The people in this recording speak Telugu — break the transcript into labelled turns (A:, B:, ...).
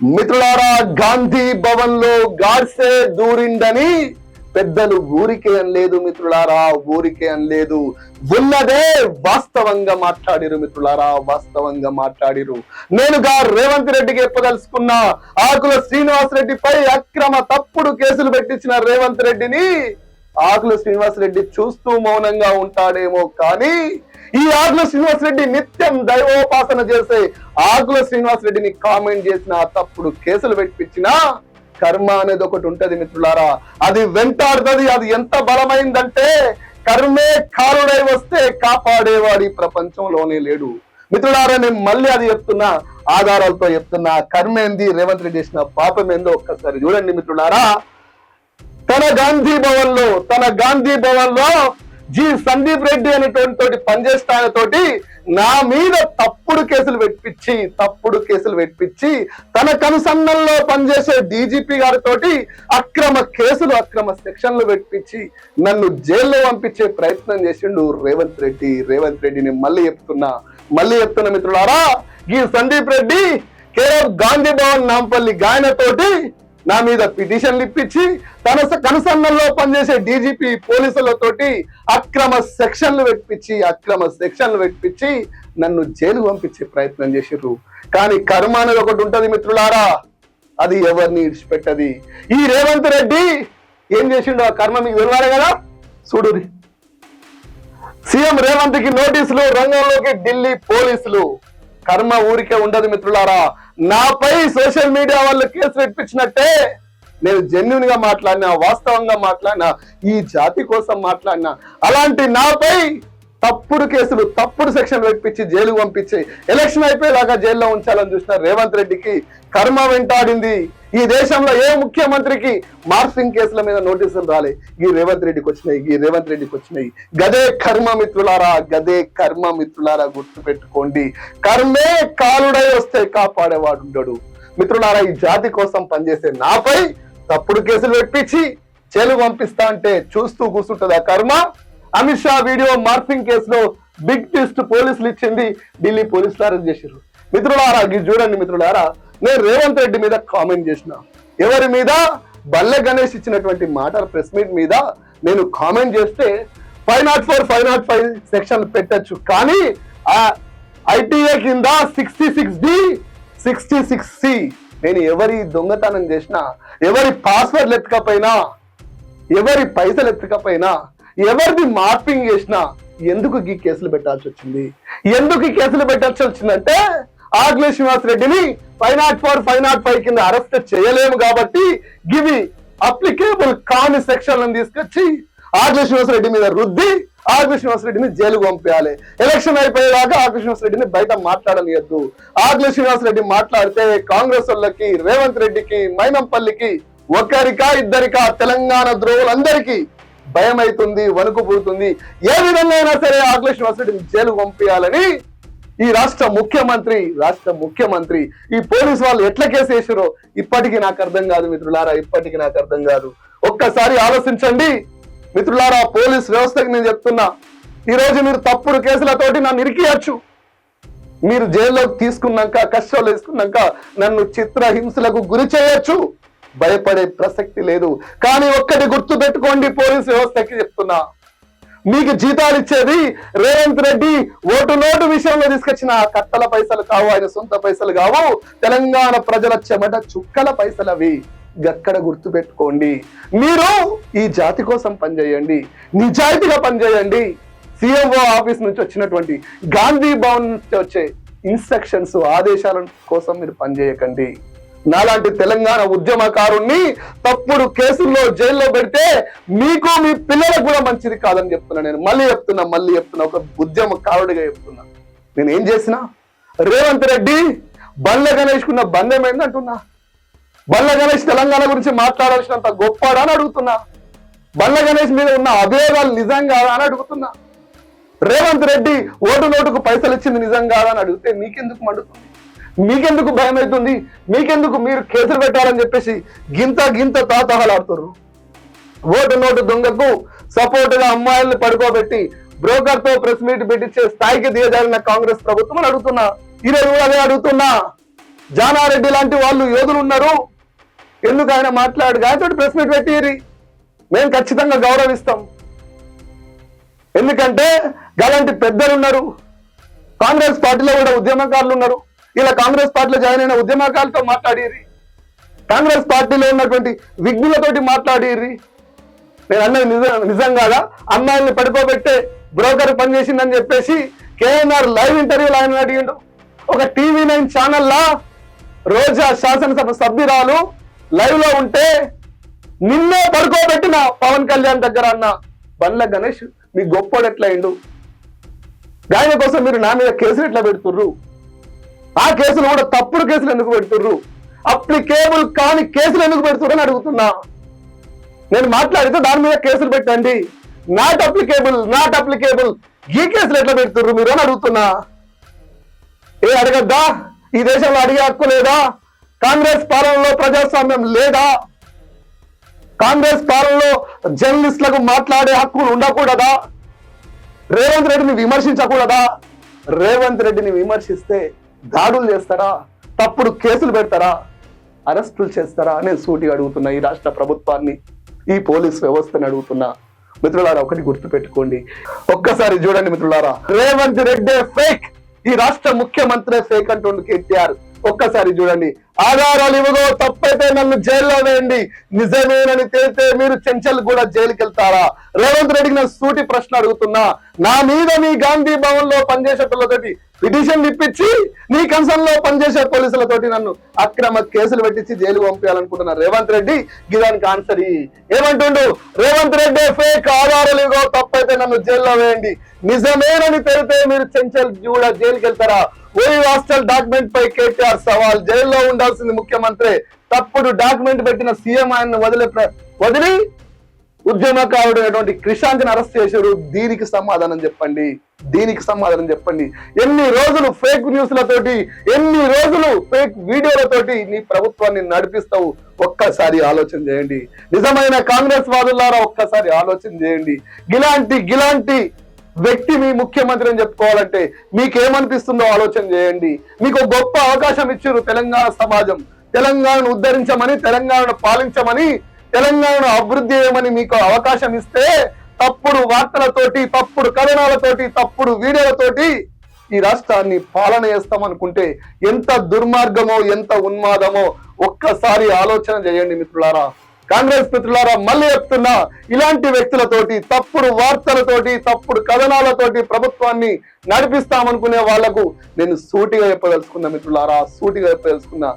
A: మిత్రులారా గాంధీ భవన్లో గాడ్సే దూరిందని పెద్దలు ఊరికే అనలేదు మిత్రులారా ఊరికే అనలేదు. ఉన్నదే వాస్తవంగా మాట్లాడిరు మిత్రులారా వాస్తవంగా మాట్లాడిరు. నేనుగా రేవంత్ రెడ్డికి చెప్పదలుచుకున్న ఆకుల శ్రీనివాస్ రెడ్డిపై అక్రమ తప్పుడు కేసులు పెట్టించిన రేవంత్ రెడ్డిని ఆకుల శ్రీనివాస్ రెడ్డి చూస్తూ మౌనంగా ఉంటాడేమో కానీ ఈ ఆకుల శ్రీనివాస్ రెడ్డి నిత్యం దైవోపాసన చేసే ఆకుల శ్రీనివాస్ రెడ్డిని కామెంట్ చేసిన తప్పుడు కేసులు పెట్టించిన కర్మ అనేది ఒకటి ఉంటది మిత్రులారా. అది వెంటాడుతుంది అది ఎంత బలమైందంటే కర్మే కారుడై వస్తే కాపాడేవాడి ప్రపంచంలోనే లేడు. మిత్రులారా నేను మళ్ళీ అది చెప్తున్నా ఆధారాలతో చెప్తున్నా కర్మ ఏంది? రేవంత్ రెడ్డి చేసిన పాపం ఏందో ఒక్కసారి చూడండి మిత్రులారా. తన గాంధీ భవన్లో తన గాంధీ భవన్లో జి సందీప్ రెడ్డి అనేటువంటి తోటి పనిచేసిన తోటి నా మీద తప్పుడు కేసులు పెట్టించి తప్పుడు కేసులు పెట్టించి తన కనుసన్నల్లో పనిచేసే డీజీపీ గారితోటి అక్రమ కేసులు అక్రమ సెక్షన్లు పెట్టించి నన్ను జైల్లో పంపించే ప్రయత్నం చేసిండు రేవంత్ రెడ్డి. రేవంత్ రెడ్డిని మళ్ళీ చెప్తున్నా మళ్ళీ చెప్తున్నా మిత్రులారా ఈ సందీప్ రెడ్డి కేవలం గాంధీ భవన్ నాంపల్లి గాయనతోటి నా మీద పిటిషన్లు ఇప్పించి తన కనుసన్నల్లో పనిచేసే డీజీపీ పోలీసులతోటి అక్రమ సెక్షన్లు పెట్టించి అక్రమ సెక్షన్లు పెట్టించి నన్ను జైలు పంపించే ప్రయత్నం చేసిర్రు. కానీ కర్మ అనేది ఒకటి ఉంటుంది మిత్రులారా అది ఎవరిని ఇడిచిపెట్టది ఈ రేవంత్ రెడ్డి ఏం చేసిండు ఆ కర్మ మీకు తెలియాలి కదా? చూడురి సీఎం రేవంత్కి నోటీసులు రంగంలోకి ఢిల్లీ పోలీసులు. కర్మ ఊరికే ఉండదు మిత్రులారా. నాపై సోషల్ మీడియా వాళ్ళు కేసు పెట్టించినట్టే నేను జెన్యున్గా మాట్లాడినా వాస్తవంగా మాట్లాడినా ఈ జాతి కోసం మాట్లాడినా అలాంటి నాపై తప్పుడు కేసులు తప్పుడు సెక్షన్ పెట్టించి జైలు పంపించి ఎలక్షన్ అయిపోయేలాగా జైల్లో ఉంచాలని చూసిన రేవంత్ రెడ్డికి కర్మ వెంటాడింది. ఈ దేశంలో ఏ ముఖ్యమంత్రికి మార్ఫింగ్ కేసుల మీద నోటీసులు రాలే. ఈ రేవంత్ రెడ్డికి వచ్చినాయి ఈ రేవంత్ రెడ్డికి వచ్చినాయి. గదే కర్మ మిత్రులారా గదే కర్మ మిత్రులారా గుర్తు పెట్టుకోండి కర్మే కాలుడై వస్తే కాపాడేవాడు ఉండడు. మిత్రులారా ఈ జాతి కోసం పనిచేసే నాపై తప్పుడు కేసులు పెట్టించి చేలు పంపిస్తా అంటే చూస్తూ కూర్చుంటుందా కర్మ. అమిత్ షా వీడియో మార్ఫింగ్ కేసులో బిగ్ ట్విస్ట్ పోలీసులు ఇచ్చింది ఢిల్లీ పోలీసులు అరెస్ట్ చేశారు. మిత్రులారా ఇది చూడండి మిత్రులారా నేను రేవంత్ రెడ్డి మీద కామెంట్ చేసిన. ఎవరి మీద? బల్లె గణేష్ ఇచ్చినటువంటి మాట ప్రెస్ మీట్ మీద నేను కామెంట్ చేస్తే five naught four five naught five section పెట్టచ్చు. కానీ ఆ ఐటీఏ కింద sixty six D sixty six C. నేను ఎవరి దొంగతనం చేసినా ఎవరి పాస్వర్డ్లు ఎత్తకపోయినా ఎవరి పైసలు ఎత్తకపోయినా ఎవరిది మార్పింగ్ చేసినా ఎందుకు ఈ కేసులు పెట్టాల్సి వచ్చింది? ఎందుకు ఈ కేసులు పెట్టాల్సి వచ్చిందంటే ఆగ్లే శ్రీనివాస్ రెడ్డిని five naught four five naught five కింద అరెస్ట్ చేయలేము కాబట్టి గివి అప్లికేబుల్ కాని సెక్షన్లను తీసుకొచ్చి ఆగ్లే శ్రీనివాస్ రెడ్డి మీద రుద్ది ఆగ్లే శ్రీనివాస్ రెడ్డిని జైలుకు పంపించాలి ఎలక్షన్ అయిపోయేదాకా ఆగ్లే శ్రీనివాస్ రెడ్డిని బయట మాట్లాడనియద్దు. ఆగ్లే శ్రీనివాస్ రెడ్డి మాట్లాడితే కాంగ్రెస్ వాళ్ళకి రేవంత్ రెడ్డికి మైనంపల్లికి ఒకరికా ఇద్దరికా తెలంగాణ ద్రోహులందరికీ భయం అవుతుంది వణుకు పుడుతుంది ఏ విధంగా అయినా సరే ఆగ్లే శ్రీనివాస్ జైలు పంపించాలని ఈ రాష్ట్ర ముఖ్యమంత్రి రాష్ట్ర ముఖ్యమంత్రి ఈ పోలీసు వాళ్ళు ఎట్లా కేసు వేసారో ఇప్పటికీ నాకు అర్థం కాదు మిత్రులారా ఇప్పటికీ నాకు అర్థం కాదు. ఒక్కసారి ఆలోచించండి. మిత్రులారా పోలీస్ వ్యవస్థకి నేను చెప్తున్నా ఈ రోజు మీరు తప్పుడు కేసులతోటి నన్ను ఇరికియచ్చు. మీరు జైల్లోకి తీసుకున్నాక కష్టాలు వేసుకున్నాక నన్ను చిత్రహింసలకు గురి చేయొచ్చు. భయపడే ప్రసక్తి లేదు. కానీ ఒక్కటి గుర్తు పెట్టుకోండి పోలీస్ వ్యవస్థకి చెప్తున్నా. మీకు జీతాలు ఇచ్చేది రేవంత్ రెడ్డి ఓటు నోటు విషయంలో తీసుకొచ్చిన ఆ కట్టల పైసలు కావు ఆయన సొంత పైసలు కావు. తెలంగాణ ప్రజల చెమట చుక్కల పైసలు అవి గక్కడ గుర్తు పెట్టుకోండి. మీరు ఈ జాతి కోసం పనిచేయండి నిజాయితీగా పనిచేయండి. సిఎంఓ ఆఫీస్ నుంచి వచ్చినటువంటి గాంధీ భవన్ నుంచి వచ్చే ఇన్స్ట్రక్షన్స్ ఆదేశాల కోసం మీరు పనిచేయకండి. నాలాంటి తెలంగాణ ఉద్యమకారుణ్ణి తప్పుడు కేసుల్లో జైల్లో పెడితే మీకు మీ పిల్లలకు కూడా మంచిది కాదని చెప్తున్నా నేను. మళ్ళీ చెప్తున్నా మళ్ళీ చెప్తున్నా. ఒక ఉద్యమకారుడిగా చెప్తున్నా. నేను ఏం చేసినా? రేవంత్ రెడ్డి బండ్ల గణేష్కున్న బంధం ఏంటంటున్నా బండ్ల గణేష్ తెలంగాణ గురించి మాట్లాడాల్సినంత గొప్పడా అని అడుగుతున్నా. బండ్ల గణేష్ మీద ఉన్న అభియోగాలు నిజం కాదా అని అడుగుతున్నా. రేవంత్ రెడ్డి ఓటు నోటుకు పైసలు ఇచ్చింది నిజం కాదా అని అడిగితే మీకెందుకు మండుతుంది? మీకెందుకు భయం అవుతుంది మీకెందుకు మీరు కేసులు పెట్టాలని చెప్పేసి గింత గింత తాతహలాడుతున్నారు ఓటు నోటు దొంగకు సపోర్టుగా అమ్మాయిల్ని పడుకోబెట్టి బ్రోకర్తో ప్రెస్ మీట్ పెట్టించే స్థాయికి దిగజారిన కాంగ్రెస్ ప్రభుత్వం అడుగుతున్నా. ఈరోజు కూడా అదే అడుగుతున్నా. జానారెడ్డి లాంటి వాళ్ళు యోధులు ఉన్నారు. ఎందుకు ఆయన మాట్లాడు? గాయతోటి ప్రెస్ మీట్ పెట్టిరి. మేము ఖచ్చితంగా గౌరవిస్తాం. ఎందుకంటే గలాంటి పెద్దలు ఉన్నారు. కాంగ్రెస్ పార్టీలో కూడా ఉద్యమకారులు ఉన్నారు. ఇలా కాంగ్రెస్ పార్టీలో జాయిన్ అయిన ఉద్యమకాలతో మాట్లాడిరి కాంగ్రెస్ పార్టీలో ఉన్నటువంటి విఘ్నులతోటి మాట్లాడిరి నేను అన్నది నిజం నిజం కాదా? అమ్మాయిల్ని పడుకోబెట్టే బ్రోకర్ పనిచేసిందని చెప్పేసి కేఎన్ఆర్ లైవ్ ఇంటర్వ్యూలో ఆయన అడిగిండు. ఒక టీవీ నైన్ ఛానల్లా రోజా శాసనసభ సభ్యురాలు లైవ్లో ఉంటే నిన్నే పడుకోబెట్టిన పవన్ కళ్యాణ్ దగ్గర అన్న బండ్ల గణేష్ మీ గొప్పడు ఎట్లా అయిండు గాయన కోసం మీరు నా మీద కేసులు ఎట్లా పెడుతుర్రు? ఆ కేసులు కూడా తప్పుడు కేసులు ఎందుకు పెడుతుర్రు? అప్లికేబుల్ కాని కేసులు ఎందుకు పెడుతుర్రు అని అడుగుతున్నా. నేను మాట్లాడితే దాని మీద కేసులు పెట్టండి. Not applicable not applicable. ఈ కేసులు ఎట్లా పెడుతుర్రు మీరు అని అడుగుతున్నా. ఏ అడగద్దా? ఈ దేశంలో అడిగే హక్కు లేదా? కాంగ్రెస్ పాలనలో ప్రజాస్వామ్యం లేదా? కాంగ్రెస్ పాలనలో జర్నలిస్టులకు మాట్లాడే హక్కులు ఉండకూడదా? రేవంత్ రెడ్డిని విమర్శించకూడదా? రేవంత్ రెడ్డిని విమర్శిస్తే దాడులు చేస్తారా? తప్పుడు కేసులు పెడతారా? అరెస్టులు చేస్తారా? నేను సూటిగా అడుగుతున్నా ఈ రాష్ట్ర ప్రభుత్వాన్ని ఈ పోలీస్ వ్యవస్థని అడుగుతున్నా మిత్రులారా ఒకటి గుర్తు పెట్టుకోండి ఒక్కసారి చూడండి మిత్రులారా. రేవంత్ రెడ్డి ఫేక్ ఈ రాష్ట్ర ముఖ్యమంత్రి ఫేక్ అంటుండు కేటీఆర్. ఒక్కసారి చూడండి. ఆధారాలు ఇవ్వగో తప్పైతే నన్ను జైల్లో వేయండి. నిజమేనని తేలితే మీరు చెంచల్ కూడా జైలుకి వెళ్తారా రేవంత్ రెడ్డికి నేను సూటి ప్రశ్న అడుగుతున్నా. నా మీద మీ గాంధీ భవన్లో పనిచేసే పిల్లతోటి పిటిషన్ ఇప్పించి నీ కన్సర్న్లో పనిచేసే పోలీసులతోటి నన్ను అక్రమ కేసులు పెట్టించి జైలు పంపించాలనుకుంటున్న రేవంత్ రెడ్డి గిదానికి ఆన్సర్ ఏమంటుండు? రేవంత్ రెడ్డి ఫేక్ ఆధారాలు ఇవ్వగో తప్పైతే నన్ను జైల్లో వేయండి. నిజమేనని తెలితే మీరు చెంచల్ కూడా జైలుకి వెళ్తారా ఓయూ హాస్టల్ డాక్యుమెంట్ పై కేటీఆర్ సవాల్. జైల్లో ఉండాల్సింది ముఖ్యమంత్రి. తప్పుడు డాక్యుమెంట్ పెట్టిన సీఎం ఆయన వదిలే వదిలి ఉద్యమ అయినటువంటి క్రిషాంత్ని అరెస్ట్ చేశారు. దీనికి సమాధానం చెప్పండి. దీనికి సమాధానం చెప్పండి. ఎన్ని రోజులు ఫేక్ న్యూస్లతోటి ఎన్ని రోజులు ఫేక్ వీడియోలతోటి నీ ప్రభుత్వాన్ని నడిపిస్తావు? ఒక్కసారి ఆలోచన చేయండి. నిజమైన కాంగ్రెస్ వాదులారా ఒక్కసారి ఆలోచన చేయండి. గిలాంటి గిలాంటి వ్యక్తి మీ ముఖ్యమంత్రి అని చెప్పుకోవాలంటే మీకేమనిపిస్తుందో ఆలోచన చేయండి. మీకు గొప్ప అవకాశం ఇచ్చారు తెలంగాణ సమాజం. తెలంగాణను ఉద్ధరించమని తెలంగాణను పాలించమని తెలంగాణను అభివృద్ధి చేయమని మీకు అవకాశం ఇస్తే తప్పుడు వార్తలతోటి తప్పుడు కథనాలతోటి తప్పుడు వీడియోలతోటి ఈ రాష్ట్రాన్ని పాలన చేస్తామనుకుంటే ఎంత దుర్మార్గమో ఎంత ఉన్మాదమో ఒక్కసారి ఆలోచన చేయండి మిత్రులారా. కాంగ్రెస్ మిత్రులారా మళ్ళీ చెప్తున్నా ఇలాంటి వ్యక్తులతోటి తప్పుడు వార్తలతోటి తప్పుడు కథనాలతోటి ప్రభుత్వాన్ని నడిపిస్తామనుకునే వాళ్ళకు నేను సూటిగా చెప్పదలుచుకున్నా మిత్రులారా సూటిగా చెప్పదలుచుకున్నా.